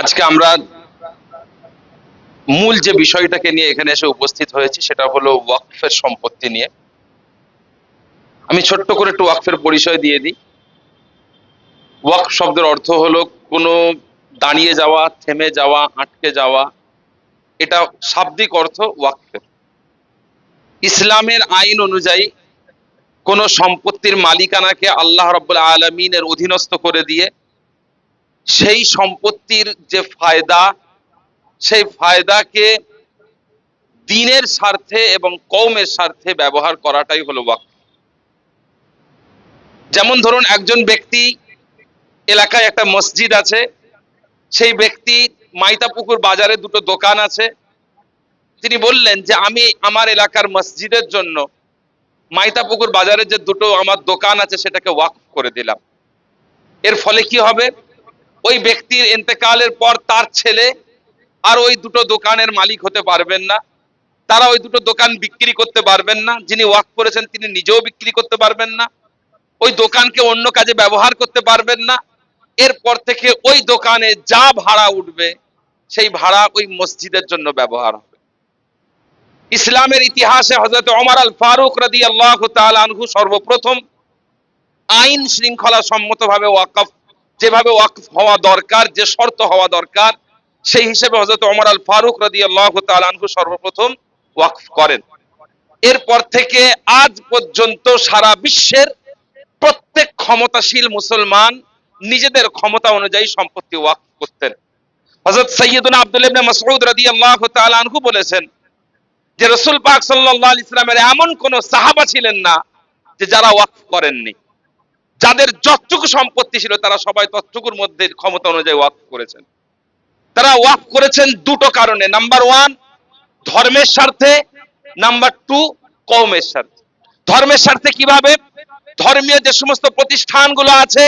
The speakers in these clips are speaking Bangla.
আজকে আমরা মূল যে বিষয়টাকে নিয়ে এখানে এসে উপস্থিত হয়েছি, সেটা হলো ওয়াকফের সম্পত্তি নিয়ে। আমি ছোট্ট করে একটু ওয়াকফের পরিচয় দিয়ে দিই। ওয়াকফ শব্দের অর্থ হলো কোনো দাঁড়িয়ে যাওয়া, থেমে যাওয়া, আটকে যাওয়া। এটা শাব্দিক অর্থ ওয়াকফের। ইসলামের আইন অনুযায়ী কোন সম্পত্তির মালিকানাকে আল্লাহ রব্বুল আলমিনের অধীনস্থ করে দিয়ে সেই সম্পত্তির যে ফায়দা, সেই ফায়দাকে দিনের স্বার্থে এবং কৌমের স্বার্থে ব্যবহার করাটাই হলো ওয়াকফ। যেমন ধরুন একজন ব্যক্তি এলাকায় একটা মসজিদ আছে, সেই ব্যক্তি মাইতাপুকুর বাজারে দুটো দোকান আছে। তিনি বললেন যে, আমি আমার এলাকার মসজিদের জন্য মাইতাপুকুর বাজারে যে দুটো আমার দোকান আছে, সেটাকে ওয়াক করে দিলাম। এর ফলে কি হবে? ওই ব্যক্তির এতেকালের পর তার ছেলে আর ওই দুটো দোকানের মালিক হতে পারবেন না। তারা ওই দুটো দোকান বিক্রি করতে পারবেন না। যিনি ওয়াক করেছেন, তিনি নিজেও বিক্রি করতে পারবেন না। ওই দোকানকে অন্য কাজে ব্যবহার করতে পারবেন না। এরপর থেকে ওই দোকানে যা ভাড়া উঠবে, সেই ভাড়া ওই মসজিদের জন্য ব্যবহার হবে। ইসলামের ইতিহাসে হজরত ওমর আল ফারুক রাদি আল্লাহ সর্বপ্রথম আইন শৃঙ্খলা সম্মতভাবে ওয়াকফ যেভাবে ওয়াকফ হওয়া দরকার, যে শর্ত হওয়া দরকার, সেই হিসেবে হজরত ওমর আল ফারুক রাদি আল্লাহ আনহু সর্বপ্রথম ওয়াকফ করেন। এরপর থেকে আজ পর্যন্ত সারা বিশ্বের প্রত্যেক ক্ষমতাশীল মুসলমান নিজেদের ক্ষমতা অনুযায়ী সম্পত্তি ওয়াকফ করতেন। হজরত সৈয়দুল আব্দুল ইবনে মাসউদ রাদিয়াল্লাহু তাআলা আনহু বলেছেন যে রসুল পাক সাল্লাল্লাহু আলাইহি ইসলামের এমন কোন সাহাবা ছিলেন না যে যারা ওয়াকফ করেননি। যাদের যতটুকু সম্পত্তি ছিল, তারা সবাই ততটুকুর মধ্যে ক্ষমতা অনুযায়ী ওয়াকফ করেছেন। তারা ওয়াকফ করেছেন দুটো কারণে। নাম্বার ওয়ান ধর্মের স্বার্থে। নাম্বার টু কৌমের স্বার্থে। ধর্মের স্বার্থে কীভাবে? ধর্মীয় যে সমস্ত প্রতিষ্ঠানগুলো আছে,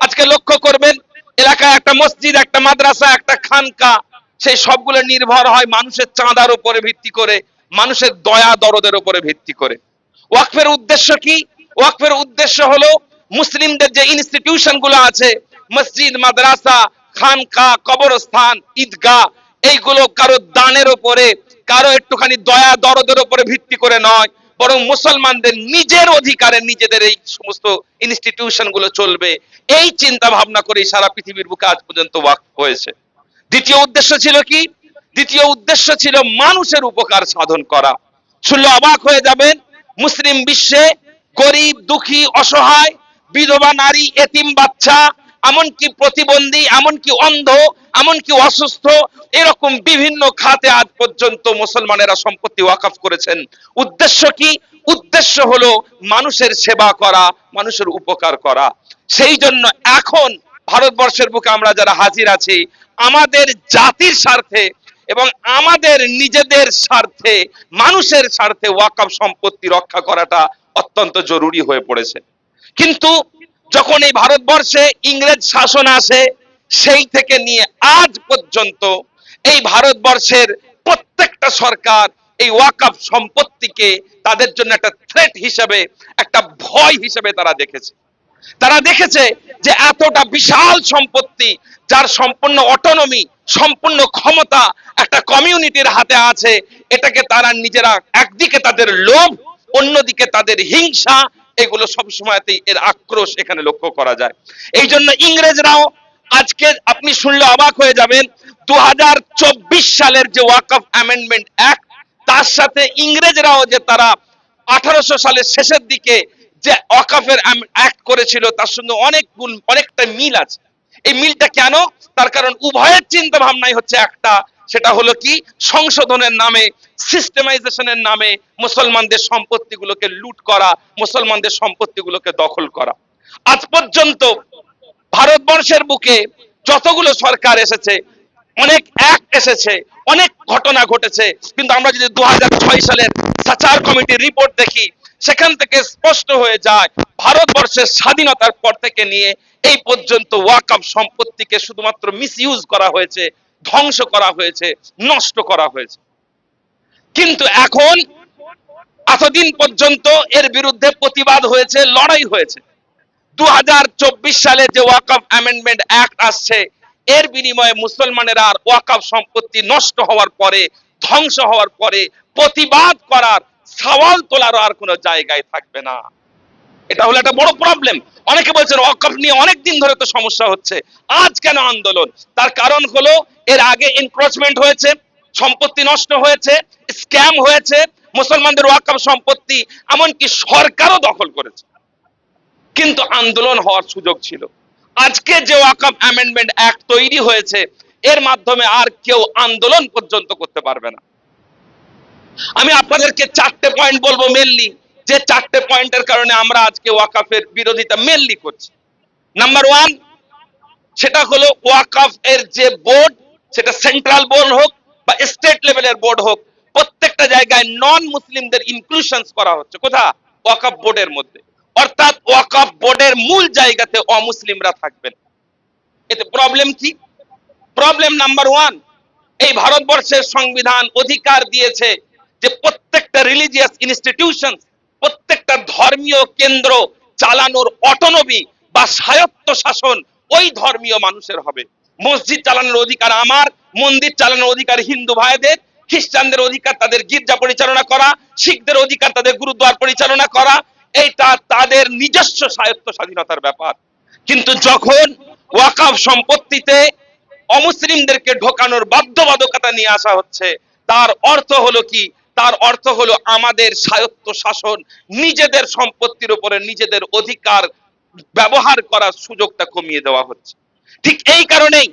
আজকে লক্ষ্য করবেন, এলাকায় একটা মসজিদ, একটা মাদ্রাসা, একটা খানকা, সেই সবগুলো নির্ভর হয় মানুষের চাঁদার উপরে ভিত্তি করে, মানুষের দয়া দরদের উপরে ভিত্তি করে। ওয়াকফের উদ্দেশ্য কি? ওয়াকফের উদ্দেশ্য হলো মুসলিমদের যে ইনস্টিটিউশনগুলো আছে, মসজিদ, মাদ্রাসা খানকা কবরস্থান, ঈদগাহ, এইগুলো কারও দানের উপরে কারও একটুখানি দয়া দরদের উপরে ভিত্তি করে নয়, বরং মুসলমানদের নিজের অধিকারে নিজেদের এই সমস্ত ইনস্টিটিউশনগুলো চলবে। এই চিন্তা ভাবনা করে সারা পৃথিবীর বুকে আজ পর্যন্ত ওয়াক হয়েছে। দ্বিতীয় উদ্দেশ্য ছিল কি? দ্বিতীয় উদ্দেশ্য ছিল মানুষের উপকার সাধন করা। শুনলে অবাক হয়ে যাবেন, মুসলিম বিশ্বে গরিব, দুঃখী, অসহায় বিধবা, নারী, এতিম, বাচ্চা, এমনকি প্রতিবন্ধী, এমনকি অন্ধ, এমনকি অসুস্থ, এরকম বিভিন্ন খাতে আজ পর্যন্ত মুসলমানেরা সম্পত্তি ওয়াকাফ করেছেন। উদ্দেশ্য কি? উদ্দেশ্য হলো মানুষের সেবা করা, মানুষের উপকার করা। সেই জন্য এখন ভারতবর্ষের বুকে আমরা যারা হাজির আছি, আমাদের জাতির স্বার্থে এবং আমাদের নিজেদের স্বার্থে, মানুষের স্বার্থে ওয়াকাফ সম্পত্তি রক্ষা করাটা অত্যন্ত জরুরি হয়ে পড়েছে। কিন্তু যখন এই ভারতবর্ষে ইংরেজ শাসন আসে, সেই থেকে নিয়ে আজ পর্যন্ত এই ভারতবর্ষের প্রত্যেকটা সরকার এই ওয়াকাফ সম্পত্তিকে তাদের জন্য একটা থ্রেট হিসেবে, একটা ভয় হিসেবে তারা দেখেছে। তারা দেখেছে যে এতটা বিশাল সম্পত্তি, যার সম্পূর্ণ অটোনমি সম্পূর্ণ ক্ষমতা একটা কমিউনিটির হাতে আছে, এটাকে তারা নিজেরা একদিকে তাদের লোভ, অন্যদিকে তাদের হিংসা এগুলো সব সময়তেই এর আক্রোশ এখানে লক্ষ্য করা যায়। এই জন্য ইংরেজরাও আজকে আপনি শুনলে অবাক হয়ে যাবেন দু সালের যে ওয়াকফ অ্যামেন্ডমেন্ট অ্যাক্ট তার সাথে ইংরেজরাও যে তারা আঠারোশো সালের শেষের দিকে যে ওয়াকফের অ্যাক্ট করেছিল, তার সঙ্গে অনেক গুণ, অনেকটা মিল আছে। এই মিলটা কেন? তার কারণ উভয়ের চিন্তা ভাবনাই হচ্ছে একটা, সেটা হলো কি? সংশোধনের নামে সিস্টেমাইজেশনের নামে মুসলমানদের সম্পত্তিগুলোকে লুট করা, মুসলমানদের সম্পত্তিগুলোকে দখল করা। আজ পর্যন্ত ভারতবর্ষের বুকে যতগুলো সরকার এসেছে, অনেক অ্যাক্ট এসেছে, অনেক ঘটনা ঘটেছে, কিন্তু আমরা যদি দু সালের সাচার কমিটির রিপোর্ট দেখি, সেখান থেকে স্পষ্ট হয়ে যায়, ভারতবর্ষের স্বাধীনতার পর থেকে নিয়ে এই পর্যন্ত ওয়াকআপ সম্পত্তিকে শুধুমাত্র মিসইউজ করা হয়েছে, ধ্বংস করা হয়েছে, নষ্ট করা হয়েছে। কিন্তু এখন এতদিন পর্যন্ত এর বিরুদ্ধে প্রতিবাদ হয়েছে, লড়াই হয়েছে। দু হাজার চব্বিশ সালে যে ওয়াকফ অ্যামেন্ডমেন্ট অ্যাক্ট আসছে, এর বিনিময়ে মুসলমানেরা আর ওয়াকাফ সম্পত্তি নষ্ট হওয়ার পরে, ধ্বংস হওয়ার পরে প্রতিবাদ করার, সওয়াল তোলার আর কোনো জায়গায় থাকবে না। এটা হলো একটা বড় প্রবলেম অনেকে বলছেন ওয়াকফ নিয়ে অনেক দিন ধরে তো সমস্যা হচ্ছে। আজ কেন আন্দোলন? তার কারণ হলো, এর আগে এনক্রোচমেন্ট হয়েছে, সম্পত্তি নষ্ট হয়েছে স্ক্যাম হয়েছে মুসলমানদের ওয়াকফ সম্পত্তি, এমনকি সরকারও দখল করেছে। কিন্তু আন্দোলন হওয়ার সুযোগ ছিল। আজকে যে ওয়াকফ অ্যামেন্ডমেন্ট অ্যাক্ট তৈরি হয়েছে, এর মাধ্যমে আর কেউ আন্দোলন পর্যন্ত করতে পারবে না। আমি আপনাদেরকে চারটে পয়েন্ট বলব মেনলি যে চারটে পয়েন্টের কারণে আমরা আজকে ওয়াকাফের বিরোধিতা মেনলি করছি। নাম্বার ওয়ান সেটা হলো ওয়াকাফ এর যে বোর্ড সেটা সেন্ট্রাল বোর্ড হোক বা স্টেট লেভেলের বোর্ড হোক প্রত্যেকটা জায়গায় নন মুসলিমদের ইনক্লুশনস করা হচ্ছে। কোথা? ওয়াকাফ বোর্ডের মধ্যে। অর্থাৎ ওয়াকাফ বোর্ডের মূল জায়গাতে অমুসলিমরা থাকবেন। এতে প্রবলেম কি? প্রবলেম নাম্বার ওয়ান এই ভারতবর্ষের সংবিধান অধিকার দিয়েছে যে প্রত্যেকটা রিলিজিয়াস ইনস্টিটিউশন প্রত্যেকটা ধর্মীয় কেন্দ্র চালানোর অটোনমি বা স্বায়ত্ত শাসন ওই ধর্মীয় মানুষের হবে। মসজিদ চালানোর অধিকার আমার, মন্দির চালানোর অধিকার হিন্দু ভাইদের খ্রিস্টানদের অধিকার তাদের গির্জা পরিচালনা করা, শিখদের অধিকার তাদের গুরুদ্বার পরিচালনা করা, এইটা তাদের নিজস্ব স্বায়ত্ত স্বাধীনতার ব্যাপার। কিন্তু যখন ওয়াকাফ সম্পত্তিতে অমুসলিমদেরকে ঢোকানোর বাধ্যবাধকতা নিয়ে আসা হচ্ছে, তার অর্থ হলো কি? তার অর্থ হলো আমাদের স্বায়ত্ত শাসন নিজেদের সম্পত্তির উপরে নিজেদের অধিকার ব্যবহার করার সুযোগটা কমিয়ে দেওয়া হচ্ছে। ঠিক এই কারণেই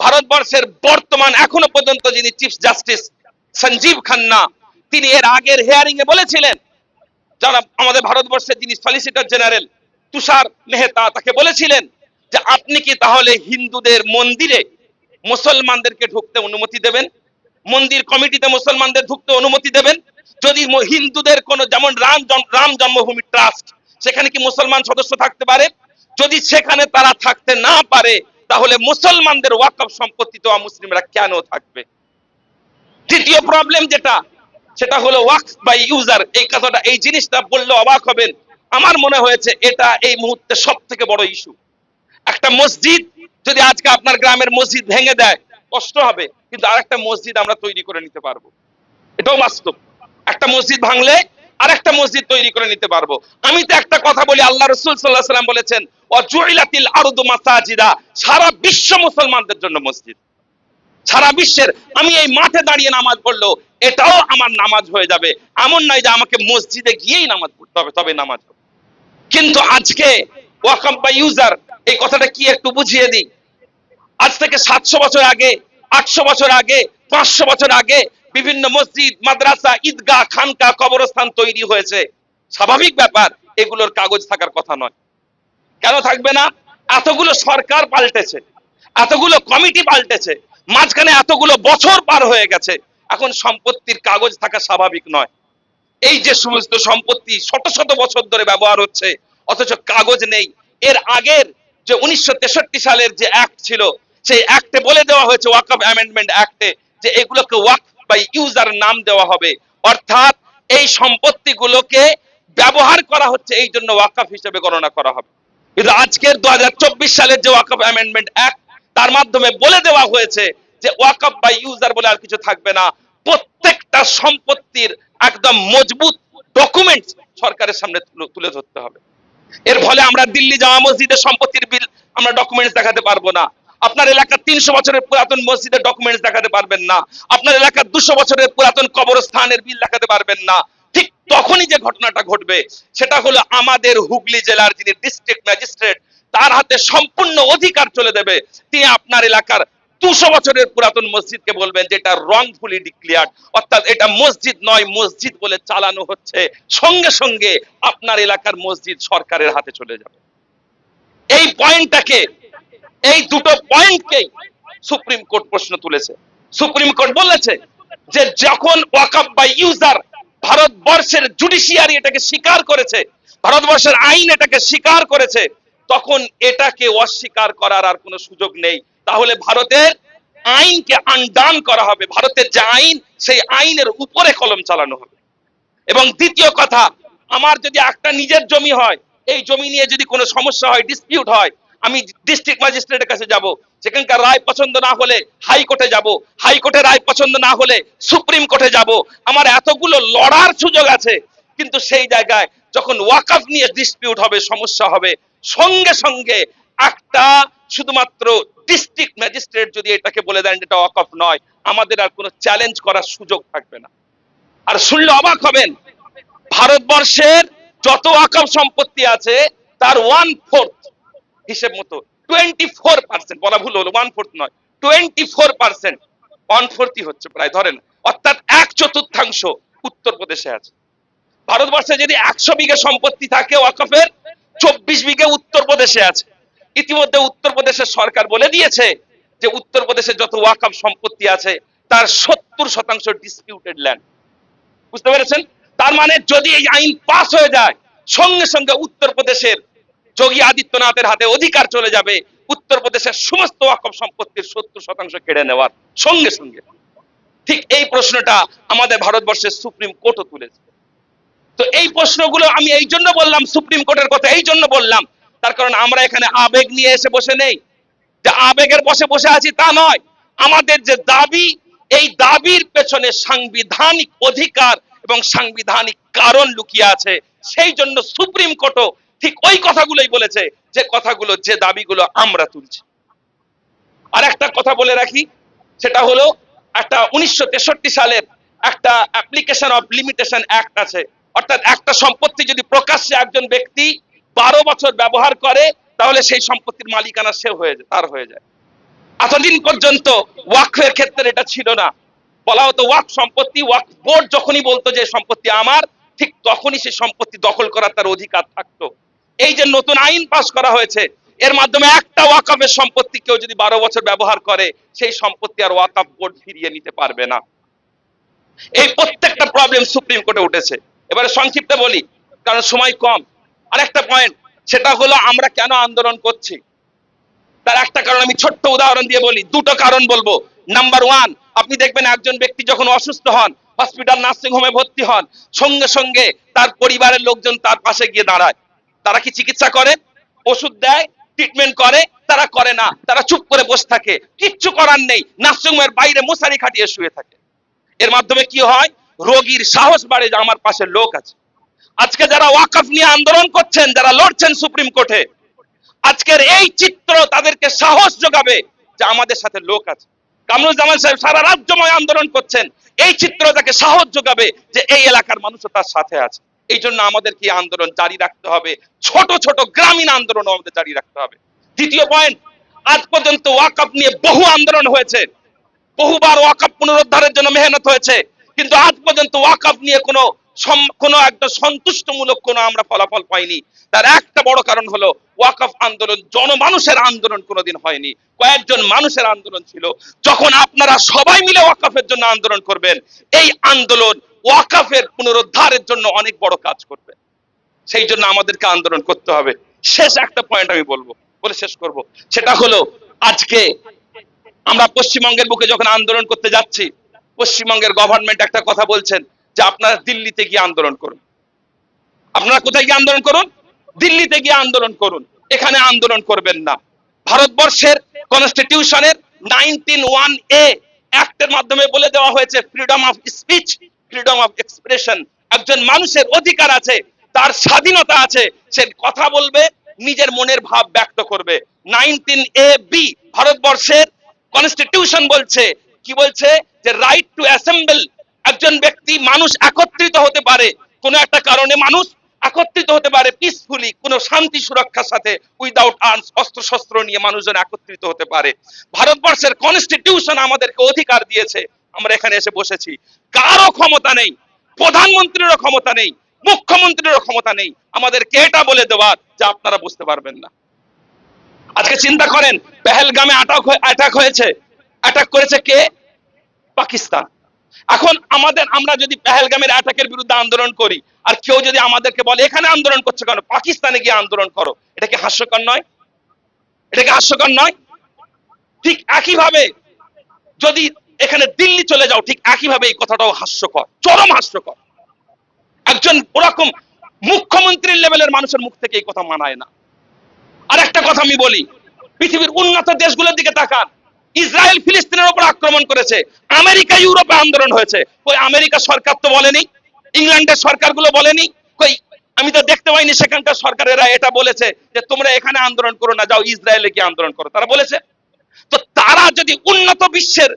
ভারতবর্ষের বর্তমান এখনও পর্যন্ত যিনি চিফ জাস্টিস সঞ্জীব খান্না, তিনি এর আগের হেয়ারিং এ বলেছিলেন যারা আমাদের ভারতবর্ষের যিনি সলিসিটর জেনারেল তুষার মেহতা তাকে বলেছিলেন যে, আপনি কি তাহলে হিন্দুদের মন্দিরে মুসলমানদেরকে ঢুকতে অনুমতি দেবেন? মন্দির কমিটিতে মুসলমানদের ঢুকতে অনুমতি দেবেন? যদি হিন্দুদের কোনো, যেমন রাম রাম জন্মভূমি ট্রাস্ট, সেখানে কি মুসলমান সদস্য থাকতে পারে? যদি সেখানে তারা থাকতে না পারে, তাহলে মুসলমানদের ওয়াকফ সম্পত্তি তো মুসলিমরা কেন থাকবে? তৃতীয় প্রবলেম যেটা, সেটা হলো ওয়াকফ বাই ইউজার এই কথাটা, এই জিনিসটা বললে অবাক হবেন। আমার মনে হয়েছে এটা এই মুহূর্তে সব থেকে বড় ইস্যু একটা মসজিদ, যদি আজকে আপনার গ্রামের মসজিদ ভেঙে দেয়, কষ্ট হবে, কিন্তু আর একটা মসজিদ আমরা তৈরি করে নিতে পারব। এটাও বাস্তব। একটা মসজিদ ভাঙলে আরেকটা মসজিদ তৈরি করে নিতে পারব। আমি তো একটা কথা বলি, আল্লাহ রসুল সাল্লাহ সাল্লাম বলেছেন অজুইলাতিল আরদু মাসাজিদা সারা বিশ্ব মুসলমানদের জন্য মসজিদ। সারা বিশ্বের আমি এই মাঠে দাঁড়িয়ে নামাজ পড়ল এটাও আমার নামাজ হয়ে যাবে। এমন নয় যে আমাকে মসজিদে গিয়েই নামাজ পড়তে হবে, তবে নামাজ হবে। কিন্তু আজকে ওয়াকাম বা ইউজার, এই কথাটা কি একটু বুঝিয়ে দিই? আজ থেকে সাতশো বছর আগে, আটশো বছর আগে, পাঁচশো বছর আগে বিভিন্ন মসজিদ, মাদ্রাসা, ঈদগাহ খানকা কবরস্থান তৈরি হয়েছে। স্বাভাবিক ব্যাপার, এগুলোর কাগজ থাকার কথা নয়। কেন থাকবে না? এতগুলো সরকার পাল্টেছে, এতগুলো কমিটি পাল্টেছে মাঝখানে এতগুলো বছর পার হয়ে গেছে, এখন সম্পত্তির কাগজ থাকা স্বাভাবিক নয়। এই যে সমস্ত সম্পত্তি শত শত বছর ধরে ব্যবহার হচ্ছে, অথচ কাগজ নেই। এর আগের যে উনিশশো সালের যে অ্যাক্ট ছিল, সেই অ্যাক্টে বলে দেওয়া হয়েছে ওয়াকফ অ্যামেন্ডমেন্ট অ্যাক্টে যে এগুলোকে ওয়াকফ বাই ইউজার নাম দেওয়া হবে। অর্থাৎ এই সম্পত্তিগুলোকে ব্যবহার করা হচ্ছে, এই জন্য ওয়াকফ হিসেবে গণনা করা হবে। কিন্তু আজকের দু হাজার চব্বিশ সালের যে ওয়াকফ অ্যামেন্ডমেন্ট অ্যাক্ট তার মাধ্যমে বলে দেওয়া হয়েছে যে ওয়াকফ বাই ইউজার বলে আর কিছু থাকবে না। প্রত্যেকটা সম্পত্তির একদম মজবুত ডকুমেন্ট সরকারের সামনে তুলে ধরতে হবে। এর ফলে আমরা দিল্লি জামা মসজিদের সম্পত্তির বিল আমরা ডকুমেন্টস দেখাতে পারব না। আপনার এলাকার তিনশো বছরের পুরাতন মসজিদের ডকুমেন্টস দেখাতে পারবেন না। আপনার এলাকার দুশো বছরের পুরাতন কবরস্থানের বিল দেখাতে পারবেন না। ঠিক তখনই যে ঘটনাটা ঘটবে, সেটা হলো আমাদের হুগলি জেলার যিনি ডিস্ট্রিক্ট ম্যাজিস্ট্রেট তার হাতে সম্পূর্ণ অধিকার চলে দেবে। তিনি আপনার এলাকার দুশো বছরের পুরাতন মসজিদকে বলবেন যে এটা রংফুলি ডিক্লিয়ার্ড অর্থাৎ এটা মসজিদ নয়, মসজিদ বলে চালানো হচ্ছে। সঙ্গে সঙ্গে আপনার এলাকার মসজিদ সরকারের হাতে চলে যাবে। এই পয়েন্টটাকে, এই দুটো পয়েন্টকেই সুপ্রিম কোর্ট প্রশ্ন তুলেছে। সুপ্রিম কোর্ট বলেছে যে যখন ওয়াকফ বাই ইউজার ভারতবর্ষের জুডিশিয়ারি এটাকে স্বীকার করেছে, ভারতবর্ষের আইন এটাকে স্বীকার করেছে তখন এটাকে অস্বীকার করার আর কোনো সুযোগ নেই। তাহলে ভারতের আইনকে আনডান করা হবে। ভারতের যে আইন, সেই আইনের উপরে কলম চালানো হবে। এবং দ্বিতীয় কথা, আমার যদি একটা নিজের জমি হয়, এই জমি নিয়ে যদি কোনো সমস্যা হয় ডিসপিউট হয়, আমি ডিস্ট্রিক্ট ম্যাজিস্ট্রেটের কাছে যাব। সেখানকার রায় পছন্দ না হলে হাইকোর্টে যাব। হাইকোর্টে রায় পছন্দ না হলে সুপ্রিম কোর্টে যাব। আমার এতগুলো লড়ার সুযোগ আছে। কিন্তু সেই জায়গায় যখন ওয়াকআপ নিয়ে ডিসপিউট হবে, সমস্যা হবে, সঙ্গে সঙ্গে একটা শুধুমাত্র ডিস্ট্রিক্ট ম্যাজিস্ট্রেট যদি এটাকে বলে দেন এটা ওয়াকআপ নয়, আমাদের আর কোনো চ্যালেঞ্জ করার সুযোগ থাকবে না। আর শুনলে অবাক হবেন, ভারতবর্ষের যত ওয়াকফ সম্পত্তি আছে, তার ওয়ান ফোর্থ হিসেব মতো টোয়েন্টি ফোর পার্সেন্ট বলা ভুল হলো ওয়ান ফোর্থ নয় টোয়েন্টি ফোর পার্সেন্ট ওয়ান ফোর্থই হচ্ছে প্রায়, ধরেন, অর্থাৎ এক চতুর্থাংশ উত্তরপ্রদেশে আছে। ভারতবর্ষে যদি একশো বিঘে সম্পত্তি থাকে ওয়াকফের, চব্বিশ বিঘে উত্তরপ্রদেশে আছে। ইতিমধ্যে উত্তরপ্রদেশের সরকার বলে দিয়েছে যে উত্তরপ্রদেশে যত ওয়াকফ সম্পত্তি আছে, তার সত্তর শতাংশ ডিসপিউটেড ল্যান্ড বুঝতে পেরেছেন? তার মানে যদি এই আইন পাস হয়ে যায়, সঙ্গে সঙ্গে উত্তরপ্রদেশের যোগী আদিত্যনাথের হাতে অধিকার চলে যাবে উত্তরপ্রদেশের সমস্ত ওয়াকফ সম্পত্তির সত্তর শতাংশ কেড়ে নেওয়ার সঙ্গে সঙ্গে। ঠিক এই প্রশ্নটা আমাদের ভারতবর্ষের সুপ্রিম কোর্টও তুলেছে। প্রশ্নগুলো আমি এই জন্য বললাম, সুপ্রিম কোর্টের কথা এই জন্য বললাম। তার কারণ আমরা এখানে আবেগ নিয়ে এসে বসে নেই। যে আবেগের বসে বসে আছি তা নয়। আমাদের যে দাবি, এই দাবির পেছনে সাংবিধানিক অধিকার এবং সাংবিধানিক কারণ লুকিয়ে আছে। সেই জন্য সুপ্রিম কোর্টও ঠিক ওই কথাগুলোই বলেছে, যে কথাগুলো, যে দাবিগুলো আমরা তুলছি। আর একটা কথা বলে রাখি, সেটা হলো একটা উনিশশো তেষট্টি সালের একটা অ্যাপ্লিকেশন অফ লিমিটেশন অ্যাক্ট আছে। অর্থাৎ একটা সম্পত্তি যদি প্রকাশ্যে একজন ব্যক্তি বারো বছর ব্যবহার করে, তাহলে সেই সম্পত্তির মালিকানা সে হয়ে যায়, তার হয়ে যায়। এতদিন পর্যন্ত ওয়াকফের ক্ষেত্রে এটা ছিল না। বলা হতো ওয়াক সম্পত্তি, ওয়াক বোর্ড যখনই বলতো যে সম্পত্তি আমার, ঠিক তখনই সেই সম্পত্তি দখল করার তার অধিকার থাকতো। এই যে নতুন আইন পাস করা হয়েছে, এর মাধ্যমে একটা ওয়াকফের সম্পত্তি কেউ যদি বারো বছর ব্যবহার করে, সেই সম্পত্তি আর ওয়াকফ বোর্ড ফিরিয়ে নিতে পারবে না। এই প্রত্যেকটা প্রবলেম সুপ্রিম কোর্টে উঠেছে। এবারে সংক্ষিপ্ত বলি, কারণ সময় কম। আরেকটা পয়েন্ট সেটা হলো আমরা কেন আন্দোলন করছি? তার একটা কারণ আমি ছোট্ট উদাহরণ দিয়ে বলি, দুটো কারণ বলব। নাম্বার ওয়ান আপনি দেখবেন একজন ব্যক্তি যখন অসুস্থ হন হসপিটাল নার্সিং হোমে ভর্তি হন, সঙ্গে সঙ্গে তার পরিবারের লোকজন তার পাশে গিয়ে দাঁড়ায়। তারা কি চিকিৎসা করে? ওষুধ দেয় ট্রিটমেন্ট করে, তারা করে না। তারা চুপ করে বসে থাকে। কিচ্ছু করার নেই। নার্সিং হোমের বাইরে মশারি খাটিয়ে শুয়ে থাকে। এর মাধ্যমে কি হয়? রোগীর সাহস বাড়ে যে আমার পাশে লোক আছে। আজকে যারা ওয়াকফ নিয়ে আন্দোলন করছেন, যারা লড়ছেন সুপ্রিম কোর্টে, আজকের এই চিত্র তাদেরকে সাহস যোগাবে যে আমাদের সাথে লোক আছে। কামরুজ্জামান সাহেব সারা রাজ্যময় আন্দোলন করছেন। এই চিত্র তাকে সাহস যোগাবে যে এই এলাকার মানুষও তার সাথে আছে। এই জন্য আমাদের কি আন্দোলন জারি রাখতে হবে? ছোট ছোট গ্রামীণ আন্দোলন আমাদের জারি রাখতে হবে। দ্বিতীয় পয়েন্ট আজ পর্যন্ত ওয়াকফ নিয়ে বহু আন্দোলন হয়েছে। বহুবার ওয়াকফ পুনরুদ্ধারের জন্য মেহনত হয়েছে। কিন্তু আজ পর্যন্ত ওয়াকফ নিয়ে কোনো কোনো একটা সন্তুষ্টমূলক কোনো আমরা ফলাফল পাইনি। তার একটা বড় কারণ হলো ওয়াকফ আন্দোলন, জনমানুষের আন্দোলন কোনোদিন হয়নি। কয়েকজন মানুষের আন্দোলন ছিল। যখন আপনারা সবাই মিলে ওয়াকফের জন্য আন্দোলন করবেন, এই আন্দোলন ওয়াকফের পুনরুদ্ধারের জন্য অনেক বড় কাজ করবে। সেই জন্য আমাদেরকে আন্দোলন করতে হবে। শেষ একটা পয়েন্ট আমি বলব, বলে শেষ করব। সেটা হলো আজকে আমরা পশ্চিমবঙ্গের বুকে যখন আন্দোলন করতে যাচ্ছি পশ্চিমবঙ্গের গভর্নমেন্ট একটা কথা বলছেন যে আপনারা দিল্লিতে গিয়ে আন্দোলন করুন। আপনারা কোথায় গিয়ে আন্দোলন করুন? দিল্লিতে গিয়ে আন্দোলন করুন। এখানে আন্দোলন করবেন না। ভারতবর্ষের কনস্টিটিউশনের নাইনটিন ওয়ান এ অ্যাক্টের মাধ্যমে বলে দেওয়া হয়েছে freedom of speech freedom of expression একজন মানুষের অধিকার আছে, তার স্বাধীনতা আছে, সে কথা বলবে, নিজের মনের ভাব ব্যক্ত করবে। নাইনটিন এ বি ভারতবর্ষের কনস্টিটিউশন বলছে। কি বলছে? যে রাইট টু অ্যাসেম্বল একজন ব্যক্তি মানুষ একত্রিত হতে পারে, কোনো একটা কারণে মানুষ একত্রিত হতে পারে পিসফুলি কোনো শান্তি সুরক্ষার সাথে উইদাউট আর্মস অস্ত্র শস্ত্র নিয়ে মানুষজন একত্রিত হতে পারে। ভারতবর্ষের কনস্টিটিউশন আমাদেরকে অধিকার দিয়েছে, আমরা এখানে এসে বসেছি। কারও ক্ষমতা নেই, প্রধানমন্ত্রীরও ক্ষমতা নেই, মুখ্যমন্ত্রীরও ক্ষমতা নেই। আমাদেরকে এটা বলে দেওয়ার যে আপনারা বুঝতে পারবেন না। আজকে চিন্তা করেন, পেহেলগামে আটক হয়েছে। অ্যাটাক করেছে কে? পাকিস্তান। এখন আমাদের, আমরা যদি পেহেলগামের অ্যাটাকের বিরুদ্ধে আন্দোলন করি, আর কেউ যদি আমাদেরকে বলে, এখানে আন্দোলন করছে কেন? পাকিস্তানে গিয়ে আন্দোলন করো। এটা কি হাস্যকর নয়? এটা কি হাস্যকর নয়? ঠিক একইভাবে যদি এখানে দিল্লি চলে যাও, ঠিক একইভাবে এই কথাটাও হাস্যকর, চরম হাস্যকর। একজন ওরকম মুখ্যমন্ত্রীর লেভেলের মানুষের মুখ থেকে এই কথা মানায় না। আর একটা কথা আমি বলি, পৃথিবীর উন্নত দেশগুলোর দিকে তাকান। ইসরায়েল ফিলিস্তিনের উপর আক্রমণ করেছে। আমেরিকা, ইউরোপে আন্দোলন হয়েছে। ওই আমেরিকা সরকার তো বলেনি? ইংল্যান্ডের সরকারগুলো বলেনি? কই, আমি তো দেখতে পাইনি সেখানকার সরকারেরা এটা বলেছে যে, তোমরা এখানে আন্দোলন করো না, যাও ইসরায়েলে গিয়ে আন্দোলন করো। তারা বলেছে। তো তারা যদি উন্নত বিশ্বের,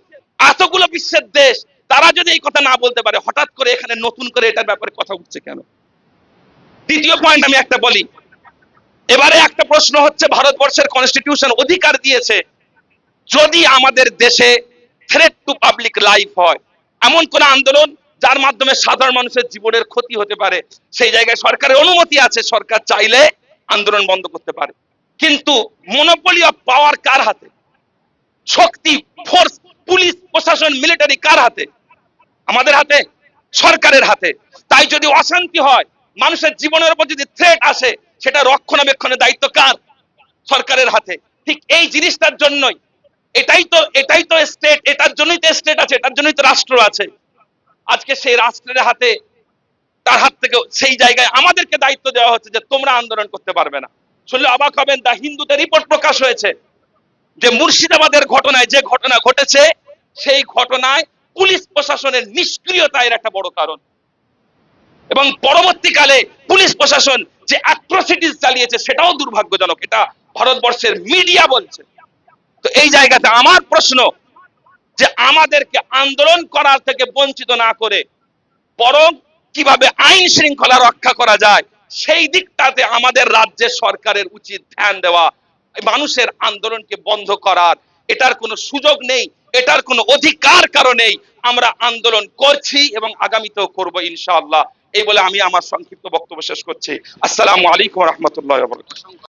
এতগুলো বিশ্বের দেশ, তারা যদি এই কথা না বলতে পারে, হঠাৎ করে এখানে নতুন করে এটার ব্যাপারে কথা উঠছে কেন? দ্বিতীয় পয়েন্ট আমি একটা বলি। এবারে একটা প্রশ্ন হচ্ছে, ভারতবর্ষের কনস্টিটিউশন অধিকার দিয়েছে যদি আমাদের দেশে থ্রেট টু পাবলিক লাইফ হয়, এমন কোন আন্দোলন যার মাধ্যমে সাধারণ মানুষের জীবনের ক্ষতি হতে পারে, সেই জায়গায় সরকারের অনুমতি আছে, সরকার চাইলে আন্দোলন বন্ধ করতে পারে। কিন্তু মনোপলি অফ পাওয়ার কার হাতে? শক্তি ফোর্স পুলিশ প্রশাসন মিলিটারি কার হাতে? আমাদের হাতে, সরকারের হাতে। তাই যদি অশান্তি হয়, মানুষের জীবনের উপর যদি থ্রেট আসে, সেটা রক্ষণাবেক্ষণের দায়িত্ব কার? সরকারের হাতে। ঠিক এই জিনিসটার জন্যই এটাই তো এটাই তো স্টেট এটার জন্যই তো স্টেট আছে, এটার জন্যই তো রাষ্ট্র আছে। আজকে সেই রাষ্ট্রের হাতে, তার হাত থেকে সেই জায়গায় আমাদেরকে দায়িত্ব দেওয়া হচ্ছে যে তোমরা আন্দোলন করতে পারবে না। শুনলে অবাক হবেন দা হিন্দুতে রিপোর্ট প্রকাশ হয়েছে যে মুর্শিদাবাদের ঘটনায় যে ঘটনা ঘটেছে, সেই ঘটনায় পুলিশ প্রশাসনের নিষ্ক্রিয়তা এর একটা বড় কারণ। এবং পরবর্তীকালে পুলিশ প্রশাসন যে অ্যাট্রসিটিস চালিয়েছে, সেটাও দুর্ভাগ্যজনক। এটা ভারতবর্ষের মিডিয়া বলছে। তো এই জায়গাতে আমার প্রশ্ন যে আমাদেরকে আন্দোলন করার থেকে বঞ্চিত না করে বরং কীভাবে আইন শৃঙ্খলা রক্ষা করা যায়, সেই দিকটাতে আমাদের রাজ্যের সরকারের উচিত ধ্যান দেওয়া, মানুষের আন্দোলনকে বন্ধ করার, এটার কোনো সুযোগ নেই, এটার কোনো অধিকার কারণেই আমরা আন্দোলন করছি এবং আগামীতেও করব ইনশাআল্লাহ। এই বলে আমি আমার সংক্ষিপ্ত বক্তব্য শেষ করছি। আসসালামু আলাইকুম রহমতুল্লাহ